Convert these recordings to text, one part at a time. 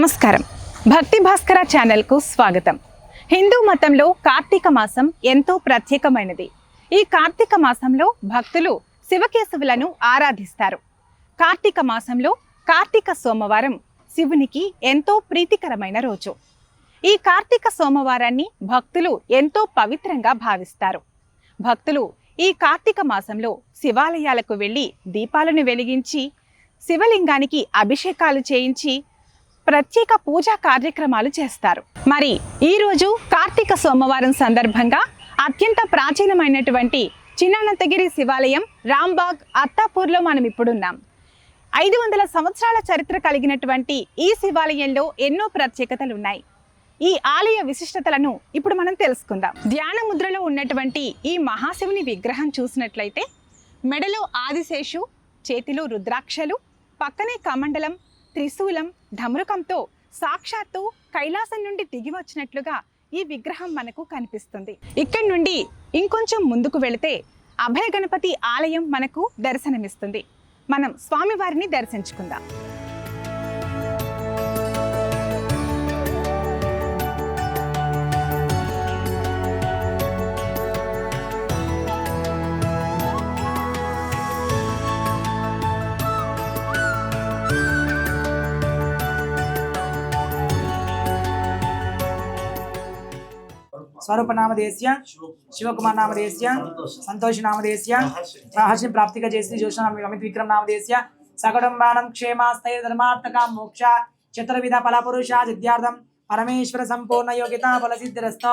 నమస్కారం. భక్తి భాస్కర ఛానల్కు స్వాగతం. హిందూ మతంలో కార్తీక మాసం ఎంతో ప్రత్యేకమైనది. ఈ కార్తీక మాసంలో భక్తులు శివకేశవులను ఆరాధిస్తారు. కార్తీక మాసంలో కార్తీక సోమవారం శివునికి ఎంతో ప్రీతికరమైన రోజు. ఈ కార్తీక సోమవారాన్ని భక్తులు ఎంతో పవిత్రంగా భావిస్తారు. భక్తులు ఈ కార్తీక మాసంలో శివాలయాలకు వెళ్ళి దీపాలను వెలిగించి శివలింగానికి అభిషేకాలు చేయించి ప్రత్యేక పూజా కార్యక్రమాలు చేస్తారు. మరి ఈరోజు కార్తీక సోమవారం సందర్భంగా అత్యంత ప్రాచీనమైనటువంటి చిన్నానంతగిరి శివాలయం రాంబాగ్ అత్తాపూర్లో మనం ఇప్పుడున్నాం. ఐదు వందల సంవత్సరాల చరిత్ర కలిగినటువంటి ఈ శివాలయంలో ఎన్నో ప్రత్యేకతలు ఉన్నాయి. ఈ ఆలయ విశిష్టతలను ఇప్పుడు మనం తెలుసుకుందాం. ధ్యాన ముద్రలో ఉన్నటువంటి ఈ మహాశివుని విగ్రహం చూసినట్లయితే మెడలో ఆదిశేషు చేతిలో రుద్రాక్షలు పక్కనే కమండలం త్రిశూలం ఢమరుకంతో సాక్షాత్తు కైలాసం నుండి దిగి వచ్చినట్లుగా ఈ విగ్రహం మనకు కనిపిస్తుంది. ఇక్కడి నుండి ఇంకొంచెం ముందుకు వెళితే అభయ గణపతి ఆలయం మనకు దర్శనమిస్తుంది. మనం స్వామివారిని దర్శించుకుందాం. స్వరూప నామదేశ్య శివకుమార్ నామదేశ్య సంతోష్ నామదేశ్య మహర్షి ప్రాప్తిగా చేసి జోష అమిత్ విక్రమ్ నామదేశ్య సకుటుంబానం క్షేమాస్థైర ధర్మార్థక మోక్ష చతుర్విధ ఫల సిద్ధ్యార్థం పరమేశ్వర సంపూర్ణ యోగ్యత ఫలసిద్ధిరస్త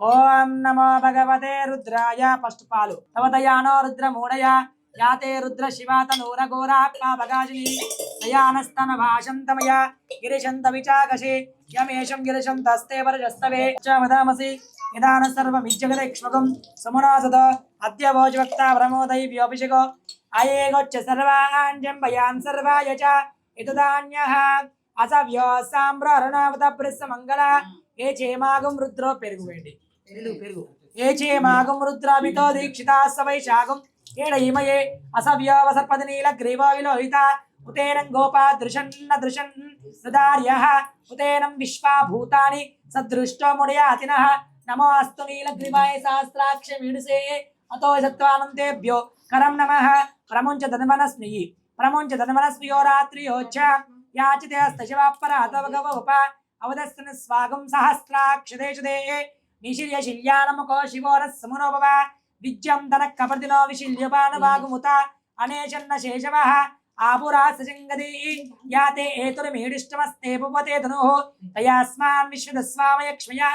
ఓం నమో భగవతే రుద్రాయ ఫస్ట్ పాలు. తవతయానో రుద్ర మూడయ యాతే రుద్ర శివాత నూర ఘోరాత్మా భగాజిని దయానస్తన భాషంతమయ గిరిశంత విచాకషి యమేషం గిరిశం తస్తే వరజస్తవే వదామసి నిదాన సర్వమిజ్జగదక్ష్మకం సమునాసద అద్య భోజవక్త ప్రమోదై వ్యోభిషగో అయేగోచ్చ సర్వాణ్యం భయాన్ సర్వాయ చ ఇతుదాన్యః అసవ్యో సాంబ్రరుణావత ప్రిస్స మంగళ ఏ చేమాగం రుద్రో పెరుగు వేండి పెరుగు పెరుగు ఏ చేమాగం రుద్రాభితో దీక్షితా సవై శాగం ఏడ ఇమయే నీల గ్రీవో విలోహిత ఉతేనం గోపా దృశన్న దృశన్ సుదార్య. ఉతేనం విశ్వా భూతాని సదృష్టో ముడయాతినః. నమో అస్తు నీలగ్రీవాయ సహస్రాక్ష మీడుసే అతో సత్వానంతేభ్యో కరం నమ. ప్రముంచ ధన్వనస్మి ప్రముంచ ధన్వనస్మియో రాత్రియోచ్చ యాచితే అస్తశివాపర అతవగవ ఉప. అవదస్సన స్వాగం సహస్రాక్షదేశదే నిశిల్య శిల్యానముకో శివోర సమునోభవ విద్యం ధన కపర్దినో విశిల్యపానవాగుముత అనేచన్న శేషవ. ఆపురా సజంగది యాతే ఏతురమీడిష్టమస్తే పుపతే ధనుః తయాస్మాన్ విశ్వదస్వామయ క్షమయా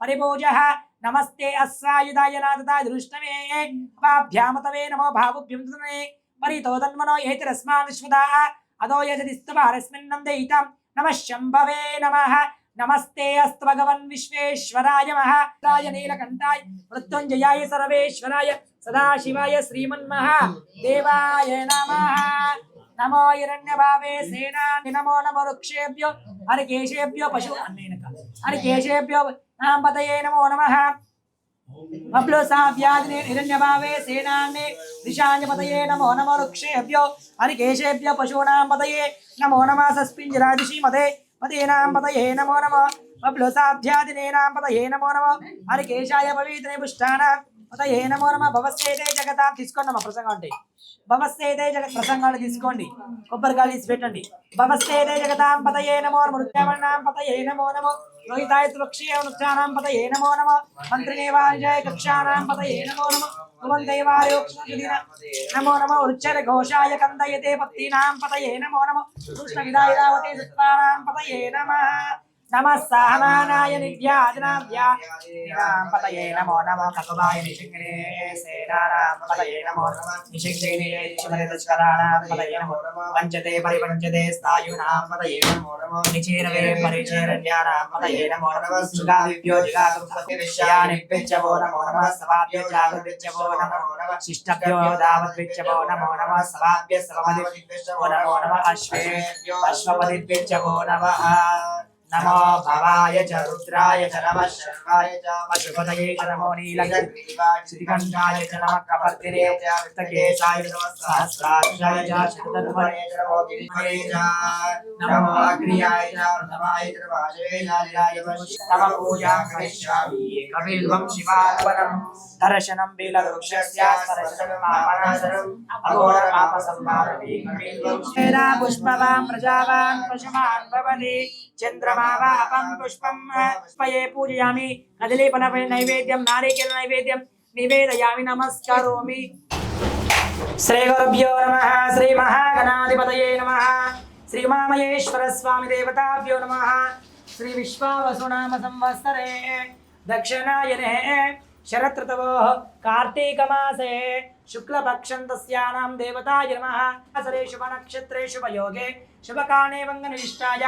పరిపూజః నమస్తే అస్వాయుధాయ నాదతాయ దృష్టమే అపాభ్యామతవే నమో భావుభ్యం తనే పరితో తన్మనో ఏతిరస్మాన్ విశ్వదా అదో యజదిస్తవారస్మిన్నం దయితం నమః శంభవే నమః నమస్తే అస్తు భగవన్ విశ్వేశ్వరాయ మహారాయ నీలకంఠాయ మృత్యుంజయాయ సర్వేశ్వరాయ సదాశివాయ శ్రీమన్మహా దేవాయ నమః నమో హిరణ్యభావే సేనాని నమో నమో వృక్షేభ్యో హరికేశేభ్యో పశు అన్నేనక హరికేశేభ్యో నాంపతయే నమో నమ బబ్లో హిరణ్యభావే సేనాన్ని దిశాన్యపతయే నమో నమో వృక్షేభ్యో హరికేశేభ్యో పశూనాం పతయే నమో నమః. సస్పింజరాదిశీ పతేనాం పతయే నమో నమో. బబ్లో పతయే నమో నమో. హరికేశాయ పవిత్రే పుష్టానాం. పతయే నమో నమః భవస్యేతే జగతాం తీసుకోండి అమ్మ ప్రసంగం అంటే భవస్థేదే జగత్ ప్రసంగాలు తీసుకోండి. కొబ్బరికాయలు తీసి పెట్టండి. భవస్థేదే జగతాం పతయే నమో నమో పత పతయే నమో నమో రోహితాయ వృక్షీయ వృక్షానాం పతయే నమో నమో మంత్రినేవాజయ కక్షానాం పతయే నమో నమో భువంతైవాయోక్షుదిన నమో నమో. వృచ్చర ఘోషాయ కందయతే పత్తీనాం ఏ నమో నమో కృష్ణ విదాయదావతే పత ఏ నమ. నమః సహనానాయ నిత్యాదినాభ్యాం నమో నమో కకుబాయ నిషింగినే సేనానాం నమో నమో నిషింగినే చిమరితస్కరాణాం నమో నమో పంచతే పరిపంచతే స్థాయునాం నమో నమో నిచేరవే పరిచేరణ్యానాం నమో నమో సుగావిభ్యో జిగాగుప్తవిషయానిభ్యో నమో నమః నమో శిష్టభ్యో దావద్భ్యో నమో నమో అశ్వపదిభ్యో नमो भवाय च रुद्राय च नमः शर्वाय च पशुपतये च नमो नीलकण्ठाय श्रीकण्ठाय च नमः कपर्दिने च वित्तकेशाय च नमः सहस्राक्षाय च शतधर्मणे च नमो गिरिमणे च नमो अग्नियाय च प्रथमाय च नमः शिवेशाय नमः पूजा करिष्यामि कपिल्वं शिवार्पणम् दर्शनं बेलवृक्षस्य स्पर्शनं मामनाशनम् अघोरपापसंहारणे कपिल्वं श्रीरा पुष्पवां प्रजावान् पशुमान् भवति चन्द्रमा वापं पुष्पं पुष्पये पूजयामि कदलीफल नैवेद्यं नारिकेल नैवेद्यं निवेदयामि नमस्करोमि श्रीगुरुभ्यो नमः श्रीमहागणाधिपतये नमः श्रीमामयेश्वर स्वामी देवताभ्यो नमः श्री विश्वावसुनाम संवत्सरे दक्षिणायने शरतृतवोः कार्तीकमासे शुक्लपक्षं तस्यानां देवताय नमः असरे शुभनक्षत्रे शुभयोगे शुभकाणे वङ्गनिष्ठाय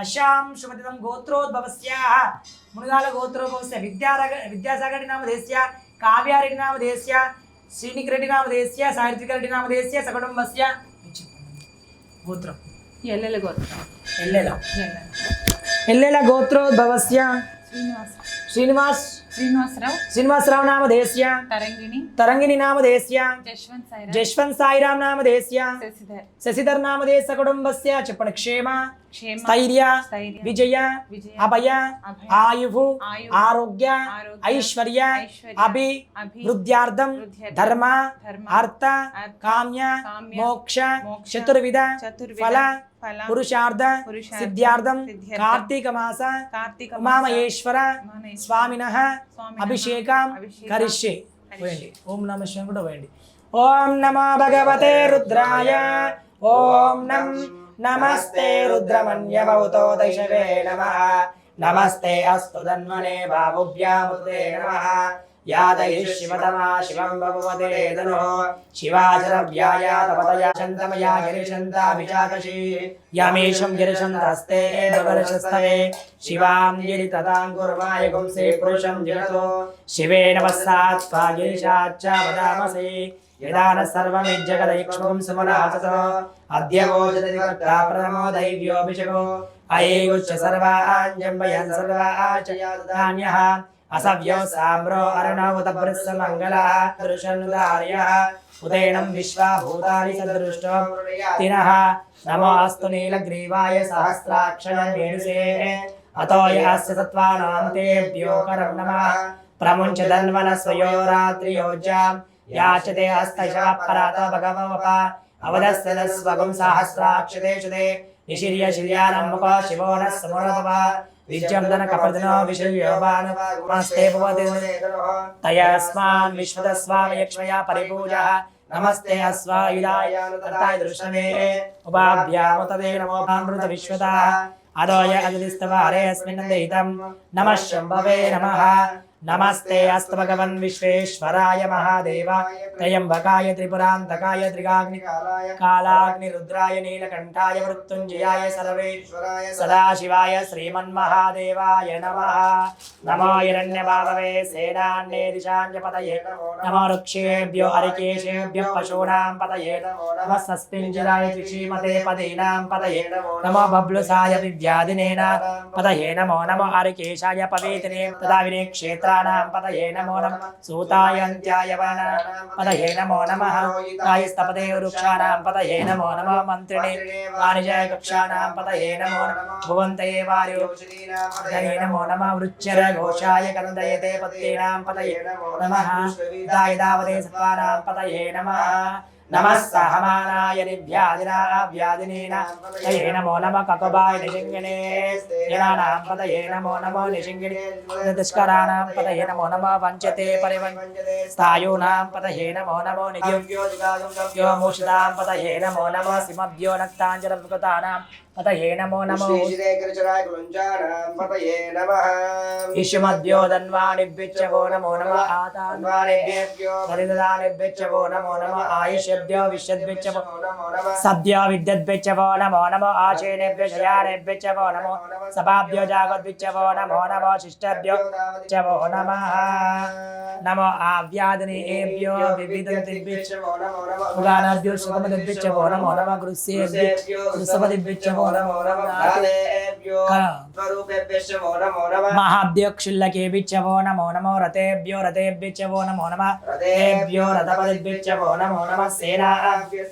అశాం శుభదిదం గోత్రోద్భవస్యాः. మునిగాల గోత్రోద్భవస్య. విద్యారగ విద్యాసాగరి నామధేస్య. కావ్యారెడ్డి నామధేస్య. శ్రీనిక్ రెడ్డి నామధేస్య. సాహిత్విక రెడ్డి నామధేస్య. సకుటుంబస్య గోత్రం. ఎల్లెల గోత్రం. ఎల్లెల. ఎల్లెల గోత్రోద్భవస్య. శ్రీనివాస. శ్రీనివాస్ శ్రీనివాసరావు. శ్రీనివాసరావు నామధేస్య తరంగిణి. తరంగిణి నామధేస్య జశ్వంత్ సైరా జశ్వంత్ సాయిరామ్ నామధేస్య శశిధర్. శశిధర్ నామధేశ కుటుంబస్య. చెప్పండి. క్షేమ. స్థైర్య. విజయ. అభయ. ఆయువు. ఆరోగ్య. ఐశ్వర్య. అభి. వృద్ధ్యార్థం. ధర్మ. అర్థ. కామ్య. మోక్ష. చతుర్విధ. ఫల, పురుషార్థ సిద్ధ్యార్థం కార్తీక మాస కార్తీక ఉమామహేశ్వర స్వామిన అభిషేకం కరిష్యే. పోయండి. ఓం నమ శివం కూడా పోయండి. ఓం నమో భగవతే రుద్రాయ. ఓం నం నమస్తే రుద్రమన్యవౌతో దైశవే నమ. నమస్తే అస్తు ధన్వనే బాబుభ్యాముదే నమ. యాదయి శివతమా శివం భగవతే ధను శివాచరవ్యాయ తపతయా చందమయా గిరిశంతాభిచాకషి యమేషం గిరిశంతస్తే భగర్షస్తవే శివాం గిరి తదాంగుర్వాయ గుంసే పురుషం జగతో శివే నమస్సాత్వా గిరిశాచ్చ వదామసి యదాన సర్వమిజ్జగదైక్ష్మం సుమనాసతో అద్య గోచరతి కర్తా ప్రథమో దైవ్యోభిషగో అయేగుచ్చ సర్వాంజంబయన్ సర్వాచయాదాన్యః అసవ్యో సామ్రో అరుణవత మంగళ దృశనుదార్యః ఉదయనం విశ్వాభూతాని సదృష్టో తినః నమో అస్తు నీలగ్రీవాయ సహస్రాక్షర వేణుసే అతో యాస్య సత్వానాంతేభ్యో కరం నమః ప్రముంచ ధన్వన స్వయో రాత్రియోజ్యాం యాచతే హస్తశవ పరాత భగవప అవదస్య స్వగం సహస్రాక్షతే నిశిర్య శిర్యానమ్మక శివో న సమరభవ విద్యం భవతి తయస్మాన్ విశ్వదస్వామయక్ష్మయా పరిపూజ నమస్తే అస్వాయుధాయ తత్తాయ దృష్టమే ఉపాభ్యాముతదే నమో భామృత విశ్వదా అదోయ అదిస్తవ హరే అస్మిన్ దయితం నమః శంభవే నమః నమస్తే అస్తు భగవన్ విశ్వేశ్వరాయ మహాదేవాయ త్రయంబకాయ త్రిపురాంతకాయ త్రిగాగ్ని కాలాగ్ని రుద్రాయ నీలకంఠాయ మృత్యుంజయాయ సర్వేశ్వరాయ సదాశివాయ శ్రీమన్మహాదేవాయ నమః. నమో హిరణ్యభావే సేనాన్నే దిశాంజపతయే నమో వృక్షేభ్యో హరికేశేభ్యో పశూనాం పతయే నమ సస్మింజిరాయ త్రిషీమతే పదీనాం పతయే నమో బబ్లుసాయ వివ్యాధినేన పతయే నమో నమో హరికేశాయ పవేతినే తదా వినే క్షేత్రాణాం పదయే నమో నమ. సూతాయంత్యాయ వన పతయే నమో నమః. కాయస్తపదే వృక్షాణాం పదయే నమో నమో. మంత్రిణే వాణిజయ కక్షాణాం పదయే నమో నమః. భువంతయే వాయు. పదయే నమో నమః. వృచ్చర ఘోషాయ కందయతే పతేనాం పతయే నమః. దాయ దావదే సత్వానాం పదయే నమః. నమः సహమానాయ నివ్యాధినా వ్యాధినేన పతయే నమో నమ కకబాయ నిషింగినే జనానాం పతయే నమో నమో నిషింగినే దుష్కరాణాం పతయే నమో నమ వంచతే పరివంచతే స్థాయూనాం పతయే నమో నమో నిత్యో మూషితాం పతయే నమో నమో సింహభ్యో నక్తాంజల వికృతానాం పతయే నమో నమో ఇషుమద్యో ధన్వాణిభ్యో నమో నమ ఆతాన్వాణిభ్యో పరిదానిభ్యో నమో నమ ఆయుష్యభ్యో సద్యో విద్యుద్భ్యో నమో నమో ఆశేనేభ్య శయానేభ్యో నమో సభాభ్యో జాగద్భ్యో నమో నమో శిష్టభ్యో చవో నమ నమో ఆవ్యాధినేభ్యో ఉగానాభ్యో సుఖమదిభ్యో నమో నమ గృహ్యేభ్యో వృషభదిభ్యో నమో నమ దేవతాభ్యో స్వరూపేభ్యశ్చ వో నమో నమో నమః మహాభ్యోక్షుల్లకేభిచ్చవో నమో నమ రథేభ్యో రథేభ్యచ్చవో నమో నమ రథేభ్యో రథపతిభ్యచ్చవో నమో నమ సేనాభ్య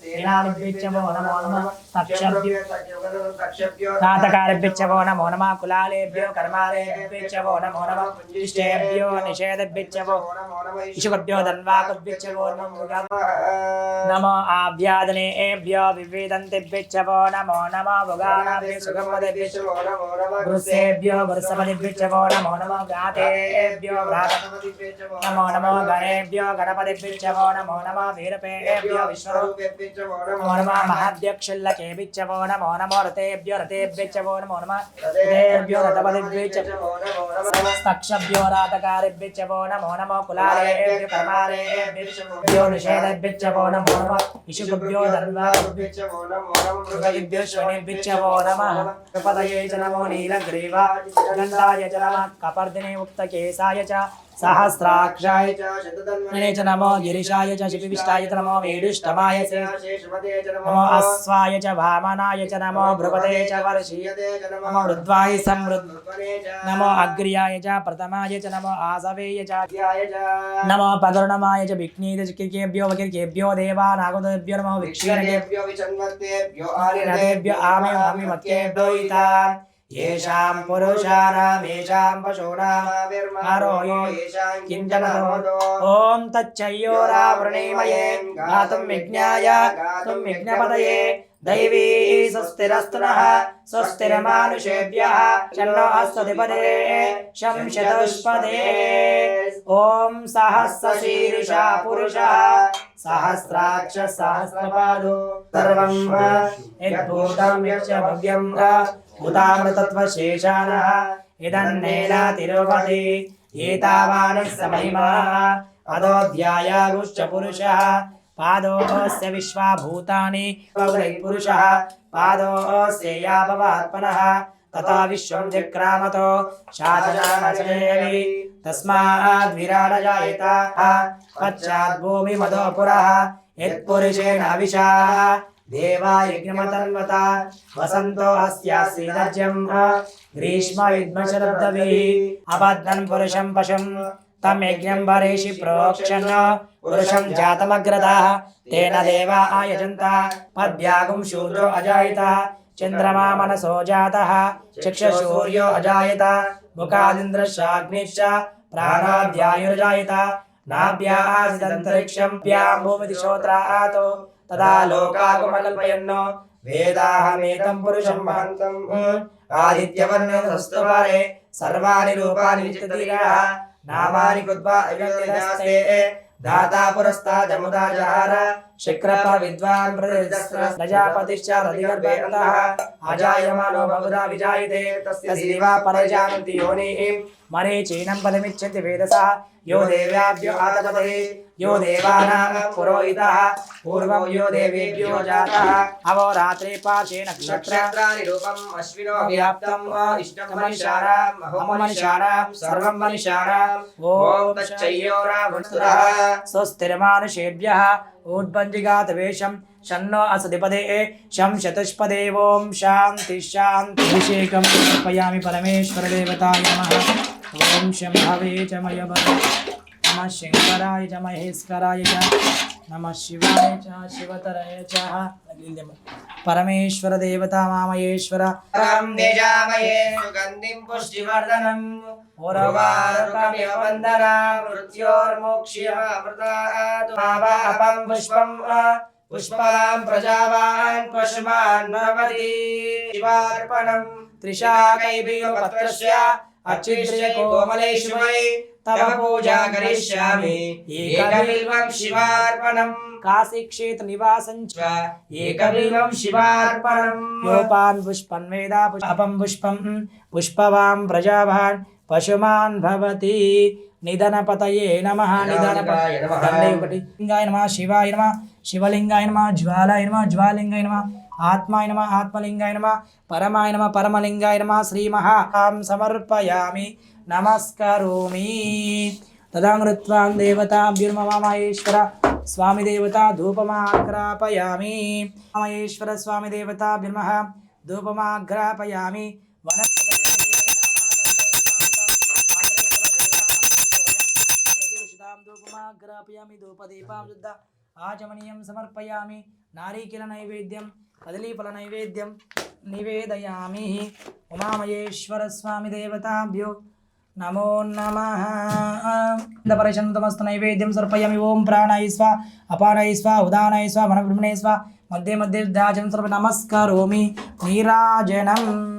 సేనానిభ్యచ్చవో నమో నమః తక్షభ్యో తాతకారేభ్యచ్చవో నమో నమః కులాలేభ్యో కర్మాలేభ్యచ్చవో నమో నమః ఇష్టేభ్యో నిషేధభ్యచ్చవో ఇషుకభ్యో ధన్వాకభ్యచ్చవో నమో నమః. నమో ఆభ్యాదనేభ్యో వివేదంతిభ్యచ్చవో నమో నమో భుగానాభ్య సుగమదేభ్యచ్చవో గురుసేభ్యో గురుసపదిభ్యచ్చవో నమో నమో గాతేభ్యో గాత నమో నమో గణేభ్యో గణపతిభ్యచ్చవో నమో నమో వీరపేభ్యో విశ్వరూపేభ్యో నమో. నమో మహాభ్యక్షుల్లకేభిచ్చవో నమో నమో రథేభ్యో రథేభ్యచ్చవో నమో నమో రథేభ్యో రథపతిభ్యచ్చవో స్తక్షభ్యో రాతకారిభ్యచ్చవో నమో నమో కులాలేభ్యో కర్మాలేభ్యో నిషేధభ్యచ్చవో నమో నమో ఇషుభ్యో ధన్వాభ్యో శ్వనిభ్యచ్చవో నమః పదయే చ నమో నీలగ్రీవా గంధాయ చ నమః కపర్దినే ఉక్తకేశాయ చ सहस्राक्षाय च शतधन्वने च नमो गिरिशाय च शिपिविष्टाय च नमो मेडुष्टमाय च नमो अश्वाय च वामनाय च नमो भ्रुपते च वर्षीयते च नमो रुद्वाय समृद् नमो अग्र्याय च प्रथमाय च नमो आसवेय च नमो पदर्णमाय च विघ्नीत च किर्केभ्यो वकिर्केभ्यो देवानागतेभ्यो नमो विक्षीणकेभ्यो विचन्वन्तेभ्यो आर्यतेभ्यो आमयो आमिमत्येभ्यो इतान् येषां पशूनाम् आरोह्ये किञ्चन ॐ तच्चयोरावृणीमये गातुं विज्ञाय गातुं विघ्नपदये दैवी स्वस्तिरस्तु नः स्वस्तिरमानुषेभ्यः चन्नो अस्वधिपदे शं शतुष्पदे ॐ सहस्रशीर्षा पुरुषः सहस्राक्ष सहस्रपादो सर्वं यद्भूतं यच्च भव्यं भूतामृतत्वशेषाणः इदन्नेनातिरुपति एतावानः समहिमाः अदोऽध्यायागुश्च पुरुषः पादोऽस्य विश्वा भूतानि वै पुरुषः पादोऽस्य यापवात्मनः तथा विश्वं जक्रामतो शासनामचेयवि तस्माद् जायेताः पश्चाद्भूमिमदो पुरः यत्पुरुषेण अविशाः देवा यज्ञमतन्वता वसन्तो अस्यासीदज्यम् ग्रीष्म विद्मशरब्दभिः अपद्मन् पुरुषं पशुं तं यज्ञं वरेषि प्रोक्षन् पुरुषं जातमग्रतः तेन देवा आयजन्त पद्भ्यागुं शूद्रो अजायत चन्द्रमा मनसो जातः चक्षुसूर्यो अजायत मुखादिन्द्रशाग्निश्च प्राणाद्यायुर्जायत नाभ्यासिदन्तरिक्षं भ्यां भूमिदिशोत्रातो తదా లోకాగమకల్పయన్నో. వేదాహమేతం పురుషం మహంతం. ఆదిత్యవర్ణస్తువారే సర్వాణి రూపాని విచిత్రీరా నామాని కృత్వా అవినస్తే దాతా పురస్తాజముదా జహార. శక్రప విద్వాన్ ప్రజాపతిశ్చ రతిగర్భేంతః అజాయమానో బహుధా విజాయతే. తస్య జీవా పరజానంతి యోనిః. మరే చైనం బలమిచ్చతి వేదసా. యో దేవ్యాభ్యో ఆతపతే. यो देवानां पुरोहितः पूर्वं यो देवेभ्यो जातः अवोरात्रे पाशे नक्षत्र नक्षत्राणि रूपम् अश्विनो व्याप्तं व्याप्तं इष्टं मनिषाणाम् अहो मनिषाणाम् सर्वं मनिषाणाम् ॐ तच्चय्योरावृतः स्वस्तिर्मानुषेभ्यः ऊद्बञ्जिगातवेशं शन्नो असधिपदे शं चतुष्पदे ॐ शान्ति शान्ति अभिषेकं समर्पयामि परमेश्वरदेवताय नमः ॐ शम्भवे च मयवर नमः शङ्कराय च महेश्वराय च नमः शिवाय च शिवतराय च परमेश्वरदेवता मामहेश्वर परं तेजामये सुगन्धिं पुष्टिवर्धनम् उर्वारुकमिव वन्दना मृत्योर्मोक्ष्यमृतात् अपं पुष्पं पुष्पां प्रजावान् पशुमान् भवति शिवार्पणम् त्रिशाकैर्पत्रस्य अच्छिद्रे कोमलेषु वै तव पूजा करिष्यामि एकबिल्वं शिवार्पणम् काशीक्षेत्र निवासं च एकबिल्वं शिवार्पणम् योपान् पुष्पन् वेदा अपं पुष्पं पुष्पवां प्रजावान् पशुमान् भवति నిధనపతయే నమ నిధనపతయ దండే ఒకటి లింగాయ నమ శివాయ నమ శివలింగాయ నమ జ్వాలాయ నమ జ్వాలింగాయ నమ ఆత్మాయ నమ ఆత్మలింగాయ నమ పరమాయ నమ పరమలింగాయ నమ శ్రీ మహాం సమర్పయామి नमस्कोमी तदा नृत्वां देवताभ्युर्ममामहेश्वर स्वामिदेवता धूपमाघ्रापयामि महेश्वर स्वामिदेवताभ्युर्मः धूपमाघ्रापयामि धूपमाघ्रापयामि धूपदीपां शुद्ध आचमनीयं समर्पयामि। नारीकिलनैवेद्यं, कदलीफलनैवेद्यं निवेदयामि। उमामहेश्वरस्वामिदेवताभ्यो నమో నమ. పరిశంతమస్తు నైవేద్యం సమర్పయామి. ఓం ప్రాణాయ స్వ అపానాయ స్వ ఉదానాయ స్వ మనబ్రహ్మణే స్వ. మధ్య మధ్య దాచనం సమర్ప నమస్కరోమి. నీరాజనం.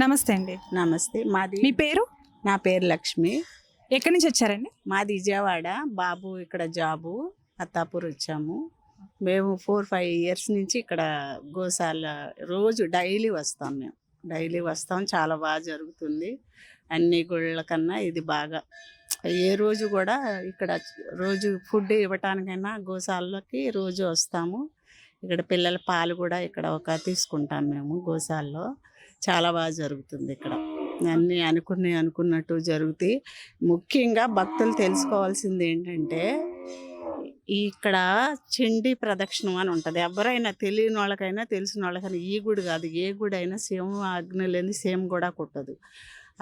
నమస్తే అండి. నమస్తే. మాది మీ పేరు? నా పేరు లక్ష్మి. ఎక్కడి నుంచి వచ్చారండి? మాది విజయవాడ. బాబు ఇక్కడ జాబు. అత్తాపూర్ వచ్చాము. మేము ఫోర్ ఫైవ్ ఇయర్స్ నుంచి ఇక్కడ గోశాల రోజు డైలీ వస్తాం మేము. డైలీ వస్తాం. చాలా బాగా జరుగుతుంది. అన్ని గుళ్ళ కన్నా ఇది బాగా. ఏ రోజు కూడా ఇక్కడ రోజు ఫుడ్ ఇవ్వటానికైనా గోశాలకి రోజు వస్తాము. ఇక్కడ పిల్లల పాలు కూడా ఇక్కడ ఒక తీసుకుంటాం మేము గోశాలలో. చాలా బాగా జరుగుతుంది ఇక్కడ. అన్నీ అనుకునే అనుకున్నట్టు జరుగుతాయి ముఖ్యంగా భక్తులు తెలుసుకోవాల్సింది ఏంటంటే ఇక్కడ చండీ ప్రదక్షిణం అని ఉంటుంది. ఎవరైనా తెలియని వాళ్ళకైనా తెలిసిన వాళ్ళకైనా ఈ గుడి కాదు ఏ గుడి అయినా శివం అగ్ని లేని సేమ్ కూడా కుట్టదు.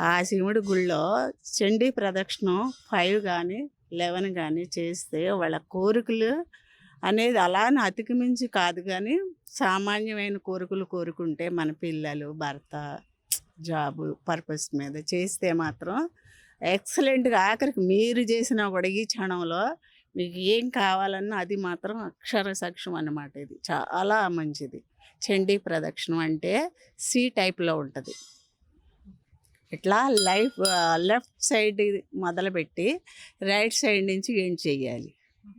ఆ శివుడి గుడిలో చండీ ప్రదక్షిణం ఫైవ్ కానీ లెవెన్ కానీ చేస్తే వాళ్ళ కోరికలు అనేది అలానే అతికిమించి కాదు కానీ సామాన్యమైన కోరికలు కోరుకుంటే మన పిల్లలు భర్త జాబు పర్పస్ మీద చేస్తే మాత్రం ఎక్సలెంట్గా ఆఖరికి మీరు చేసిన కూడా ఈ క్షణంలో మీకు ఏం కావాలన్నా అది మాత్రం అక్షర సాక్ష్యం అన్నమాట ఇది. చాలా మంచిది. చండీ ప్రదక్షిణం అంటే సి టైప్లో ఉంటుంది. ఇట్లా లైఫ్ లెఫ్ట్ సైడ్ మొదలుపెట్టి రైట్ సైడ్ నుంచి ఏం చేయాలి.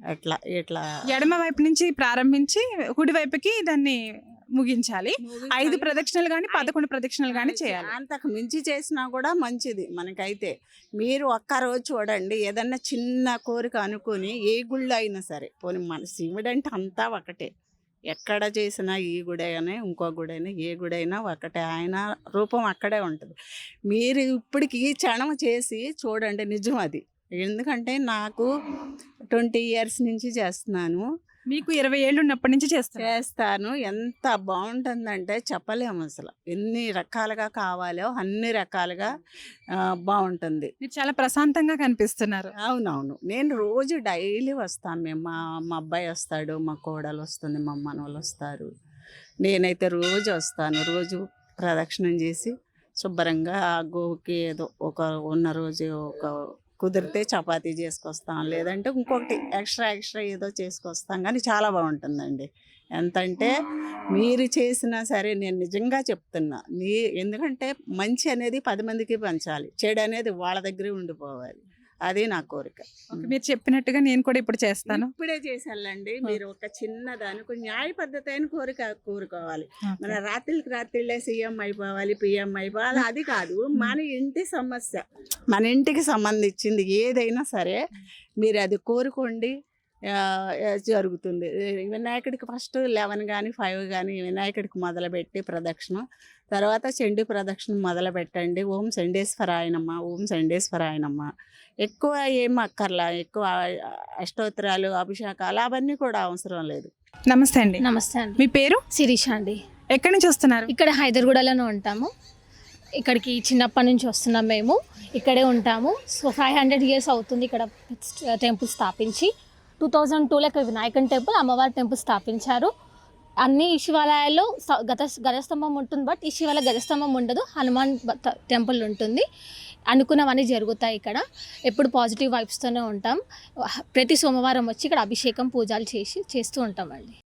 అట్లా ఇట్లా ఎడమ వైపు నుంచి ప్రారంభించి కుడి వైపుకి దాన్ని ముగించాలి. ఐదు ప్రదక్షిణలు కానీ పదకొండు ప్రదక్షిణలు కానీ చేయాలి. అంతకు మించి చేసినా కూడా మంచిది మనకైతే. మీరు ఒక్క రోజు చూడండి ఏదన్నా చిన్న కోరిక అనుకొని ఏ గుళ్ళు అయినా సరే పోనీ మన శివుడు అంటే అంతా ఒకటే. ఎక్కడ చేసినా ఈ గుడి అయినా ఇంకో గుడి అయినా ఏ గుడి అయినా ఒకటే. ఆయన రూపం అక్కడే ఉంటుంది. మీరు ఇప్పటికి ఈ క్షణం చేసి చూడండి నిజం అది. ఎందుకంటే నాకు ట్వంటీ ఇయర్స్ నుంచి చేస్తున్నాను. మీకు ఇరవై ఏళ్ళు ఉన్నప్పటి నుంచి చేస్తారు చేస్తాను. ఎంత బాగుంటుందంటే చెప్పలేము అసలు. ఎన్ని రకాలుగా కావాలో అన్ని రకాలుగా బాగుంటుంది. మీరు చాలా ప్రశాంతంగా కనిపిస్తున్నారు. అవునవును. నేను రోజు డైలీ వస్తాను. మేము మా మా అబ్బాయి వస్తాడు మా కోడలు వస్తుంది మా మనవలు వస్తారు. నేనైతే రోజు వస్తాను. రోజు ప్రదక్షిణం చేసి శుభ్రంగా ఆ గోవుకి ఏదో ఒక ఉన్న రోజు ఒక కుదిరితే చపాతీ చేసుకొస్తాం. లేదంటే ఇంకొకటి ఎక్స్ట్రా ఎక్స్ట్రా ఏదో చేసుకొస్తాం. కానీ చాలా బాగుంటుందండి. ఎంతంటే మీరు చేసినా సరే నేను నిజంగా చెప్తున్నా. మీ ఎందుకంటే మంచి అనేది పది మందికి పంచాలి. చెడు అనేది వాళ్ళ దగ్గరే ఉండిపోవాలి. అది నా కోరిక. మీరు చెప్పినట్టుగా నేను కూడా ఇప్పుడు చేస్తాను. ఇప్పుడే చేసేళ్ళండి మీరు ఒక చిన్న దానికి న్యాయ పద్ధతి అయిన కోరిక కోరుకోవాలి. మన రాత్రికి రాత్రిలే సీఎం అయిపోవాలి పిఎం అయిపోవాలి అది కాదు. మన ఇంటి సమస్య మన ఇంటికి సంబంధించింది ఏదైనా సరే మీరు అది కోరుకోండి. జరుగుతుంది. వినాయకుడికి ఫస్ట్ లెవెన్ కానీ ఫైవ్ కానీ వినాయకుడికి మొదలుపెట్టి ప్రదక్షిణ. తర్వాత చండీ ప్రదక్షిణ మొదలు పెట్టండి. ఓం చండేశ్వరాయనమ్మ ఓం చండేశ్వరాయనమ్మ. ఎక్కువ ఏం అక్కర్లా ఎక్కువ అష్టోత్తరాలు అభిషేకాలు అవన్నీ కూడా అవసరం లేదు. నమస్తే అండి. నమస్తే అండి. మీ పేరు? శిరీష అండి. ఎక్కడి నుంచి వస్తున్నారు? ఇక్కడ హైదర్గూడలోనే ఉంటాము. ఇక్కడికి చిన్నప్పటి నుంచి వస్తున్నాం మేము. ఇక్కడే ఉంటాము. సో ఫైవ్ హండ్రెడ్ ఇయర్స్ అవుతుంది ఇక్కడ టెంపుల్ స్థాపించి. టూ థౌజండ్ టూలో ఇక్కడ వినాయకన్ టెంపుల్ అమ్మవారి టెంపుల్ స్థాపించారు. అన్ని శివాలయాల్లో స- గత గజస్తంభం ఉంటుంది బట్ ఈ శివాలయ గజస్తంభం ఉండదు. హనుమాన్ బ- త- టెంపుల్ ఉంటుంది. అనుకున్నవన్నీ జరుగుతాయి ఇక్కడ. ఎప్పుడు పాజిటివ్ వైబ్స్తోనే ఉంటాం. ప్రతి సోమవారం వచ్చి ఇక్కడ అభిషేకం పూజలు చేసి చేస్తూ ఉంటామండి.